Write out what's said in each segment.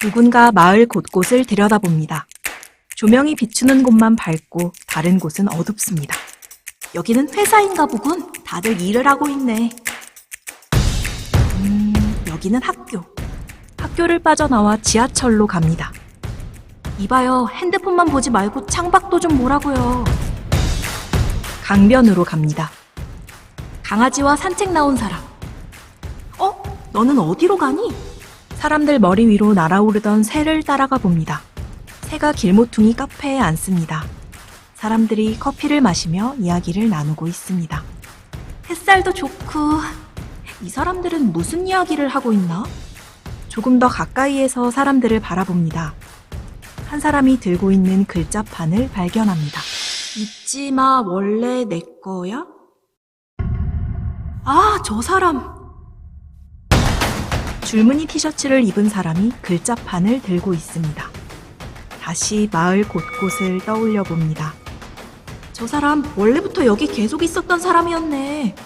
누군가 마을 곳곳을 들여다봅니다. 조명이 비추는 곳만 밝고 다른 곳은 어둡습니다. 여기는 회사인가 보군. 다들 일을 하고 있네. 음, 여기는 학교. 학교를 빠져나와 지하철로 갑니다. 이봐요, 핸드폰만 보지 말고 창밖도 좀 보라고요. 강변으로 갑니다. 강아지와 산책 나온 사람. 어? 너는 어디로 가니? 사람들 머리 위로 날아오르던 새를 따라가 봅니다. 새가 길모퉁이 카페에 앉습니다. 사람들이 커피를 마시며 이야기를 나누고 있습니다. 햇살도 좋고, 이 사람들은 무슨 이야기를 하고 있나? 조금 더 가까이에서 사람들을 바라봅니다. 한 사람이 들고 있는 글자판을 발견합니다. 잊지 마, 원래 내 거야? 아, 저 사람. 줄무늬 티셔츠를 입은 사람이 글자판을 들고 있습니다. 다시 마을 곳곳을 떠올려 봅니다. 저 사람 원래부터 여기 계속 있었던 사람이었네.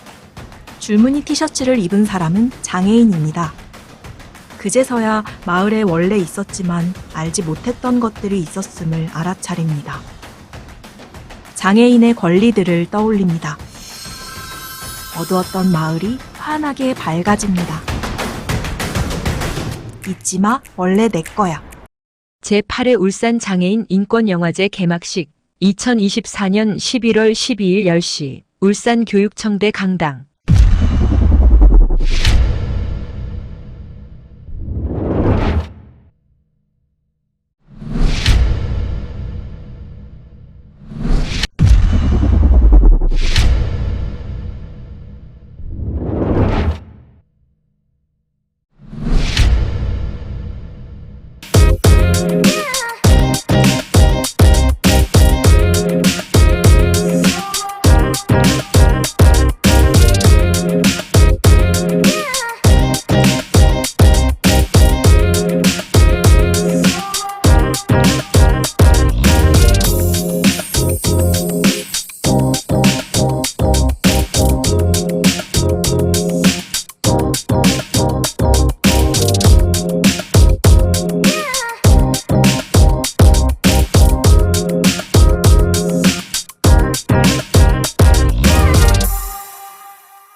줄무늬 티셔츠를 입은 사람은 장애인입니다. 그제서야 마을에 원래 있었지만 알지 못했던 것들이 있었음을 알아차립니다. 장애인의 권리들을 떠올립니다. 어두웠던 마을이 환하게 밝아집니다. 잊지 마, 원래 내 거야. 제8회 울산 장애인 인권영화제 개막식 2024년 11월 12일 10시 울산교육청대 강당